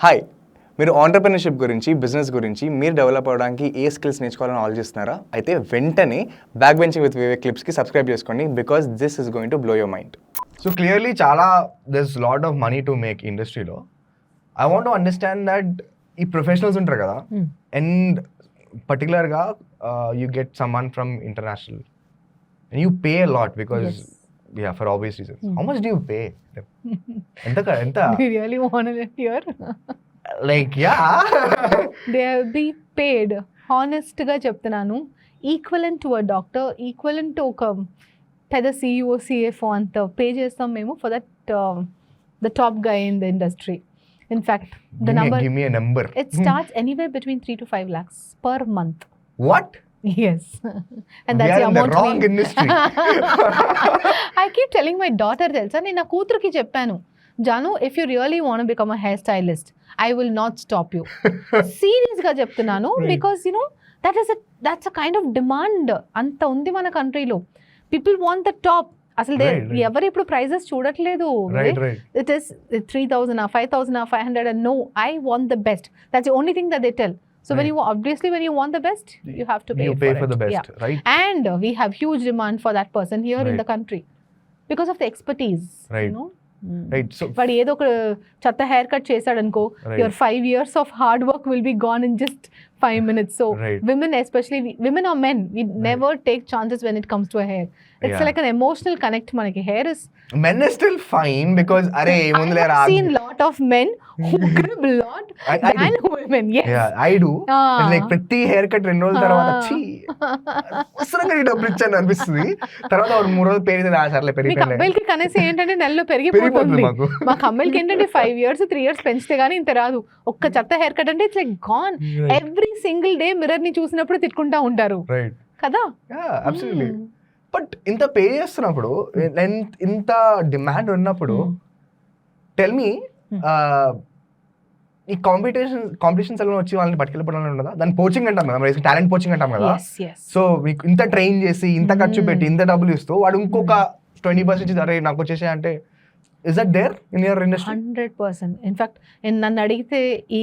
Hi మీరు entrepreneurship గురించి business గురించి మీరు డెవలప్ అవడానికి ఏ స్కిల్స్ నేర్చుకోవాలని ఆలోచిస్తున్నారా? అయితే వెంటనే బ్యాక్ బెంచింగ్ విత్ వివేక్ క్లిప్స్కి సబ్స్క్రైబ్ చేసుకోండి because this is going to blow your mind so clearly చాలా this lot of money to make ఇండస్ట్రీలో I want to understand that ఈ ప్రొఫెషనల్స్ ఉంటారు కదా. అండ్ పర్టికులర్గా you get some one from international and you pay lot because Yes. Yeah for obvious reasons Hmm. How much do you pay ఎంత క- ఎంత Do you really want to hear? Like yeah they be paid హానెస్ట్గా చెప్తున్నాను equivalent to a doctor equivalent to ఒక పెద్ద E CEO CFO అంత pay చేస్తాం మేము for that the top guy in the industry in fact the number give me a number it starts anywhere between three to five lakhs per month what Yes. and We that's are the in the wrong we... industry. I keep telling my daughter తెలుసా నేను నా కూతురుకి చెప్పాను. Janu if you really want become a hair stylist I will not stop you సీరియస్గా చెప్తున్నాను. Because you know that is that's a kind of demand అంత ఉంది మన కంట్రీలో పీపుల్ వాంట్ ద టాప్ అసలు. ఎవరు ఇప్పుడు ప్రైజెస్ చూడట్లేదు. It is three thousand five thousand five hundred and no I want the best that's only thing that they tell So when Right. You obviously when you want the best you have to pay you pay for the it. Yeah. Best right and uh, we have huge demand for that person here in Right. the country because of the expertise Right. you know right so వాడు ఏదో ఒక చెత్త hair cut చేశాడు అనుకో your five years of hard work will be gone in just Five minutes so Right. Women especially women or men we never take chances when it comes to hair it's Yeah. Like an emotional connect మనకి hair is men is still fine because అరే ఏముందిలే రా seen lot of men who gripe lot I- I do. And women yes I do Ah. Like ప్రతి hair cut రెండు రోజుల తర్వాత Ah. వచ్చి అవసరంగా ఈ డబ్బులు ఇచ్చాను అనిపిస్తుంది తర్వాత ఒక మూడు రోజులు పెరిగితే ఆ సర్లే మీకు పెరిగిపోయింది అబ్బాయిలకి కనీసం ఏంటంటే నెలలో పెరిగిపోతుంది పెరిగిపోతుంది మాకు మాకు అమ్మాయిలకి ఏంటంటే ఫైవ్ ఇయర్స్ త్రీ ఇయర్స్ పెంచితే గానీ ఇంత రాదు ఒక్క చెత్త హెయిర్ కట్ అంటే it's like gone every single day మిర్రర్ని చూసినప్పుడు తిట్టుకుంటా ఉంటారు రైట్ కదా Hmm. బట్ ఇంత పే చేస్తున్నప్పుడు and ఇంత డిమాండ్ ఉన్నప్పుడు Hmm. Tell me Hmm. ఈ కాంపిటీషన్ కాంపిటీషన్స్లో వచ్చి వాళ్ళని పట్టుకెళ్ళిపోవడం ఉండదా దాని కోచింగ్ అంటాం కదా టాలెంట్ కోచింగ్ అంటాం కదా సో మీకు ఇంత ట్రైన్ చేసి ఇంత ఖర్చు పెట్టి Hmm. ఇంత డబ్బులు ఇస్తూ వాడు ఇంకొక ట్వంటీ పర్సెంట్ అరే నాకు వచ్చేసే అంటే is that there in your industry hundred percent in fact నన్ను అడిగితే ఈ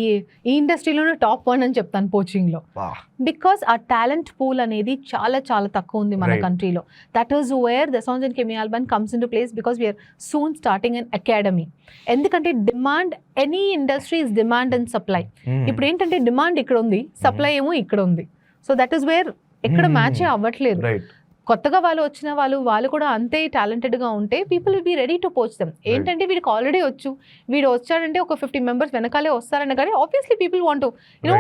ఈ ఇండస్ట్రీలోనే టాప్ వన్ అని చెప్తాను కోచింగ్లో. బికాస్ ఆ టాలెంట్ పూల్ అనేది చాలా చాలా తక్కువ ఉంది మన. కంట్రీలో that is where the and కెమి ఆల్బన్ comes in to place because we're soon starting an academy ఎందుకంటే demand any industry is demand and supply Hmm. ఇప్పుడు ఏంటంటే డిమాండ్ ఇక్కడ ఉంది సప్లై ఏమో ఇక్కడ ఉంది. సో దట్ ఈస్ వేర్ ఎక్కడ Hmm. మ్యాచ్ అవ్వట్లేదు. కొత్తగా వాళ్ళు వచ్చిన వాళ్ళు వాళ్ళు కూడా అంతే talented గా ఉంటే people will be ready to poach them ఏంటంటే వీడికి ఆల్రెడీ వచ్చు. వీడు వచ్చాడంటే ఒక ఫిఫ్టీ మెంబర్స్ వెనకాలే వస్తారని కానీ obviously people want you know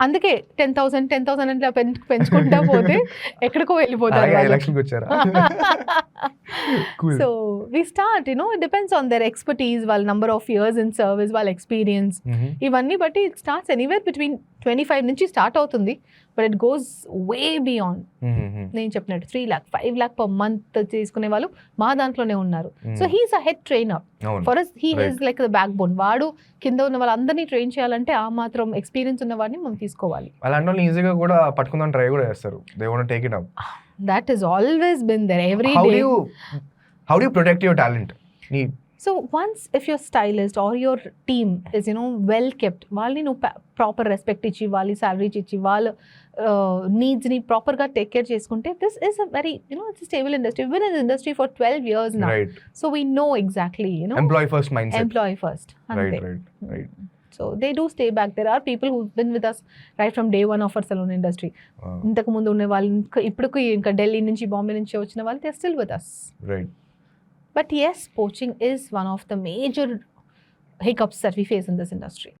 అందుకే టెన్ థౌసండ్ టెన్ థౌసండ్ అట్లా పెం- పెంచుకుంటా పోతే ఎక్కడికో వెళ్ళిపోతారు. So we start you know it depends on their expertise వాళ్ళ number of years in service వాళ్ళ ఎక్స్పీరియన్స్ Mhm. ఇవన్నీ బట్టి it starts anywhere between twenty five నుంచి స్టార్ట్ అవుతుంది but it goes way beyond. నేను చెప్పినట్టు three lakh five lakh per month తీసుకునే వాళ్ళు మా దాంట్లోనే ఉన్నారు. So he's a head trainer for us he. Is like the backbone వాడు కింద ఉన్న వాళ్ళందరినీ ట్రైన్ చేయాలంటే ఆ మాత్రం ఎక్స్పీరియన్స్ ఉన్న వాడిని మనం తీసుకోవాలి. అలాంటి ఈజీగా కూడా పట్టుకుందాం ట్రై కూడా చేస్తారు. They want take it up that is always been their every how day do you how do you protect your talent నీ so once if your stylist or your team is you know well kept వాళ్ళని నువ్వు proper respect ఇచ్చి వాళ్ళ salaries ఇచ్చి వాళ్ళ నీడ్స్ని ప్రాపర్గా take care చేసుకుంటే this is a very you know it's stable industry been in industry for twelve years నా right so we know exactly you know employee first mind set employee first right అంతే right right so they do stay back there are people who been with us right from day one of our salon industry ఇంతకు ముందు ఉన్న వాళ్ళు ఇంకా ఇప్పటికి ఇంకా ఢిల్లీ నుంచి బాంబే నుంచి వచ్చిన వాళ్ళు they still with us right But yes, poaching is one of the major hiccups that we face in this industry.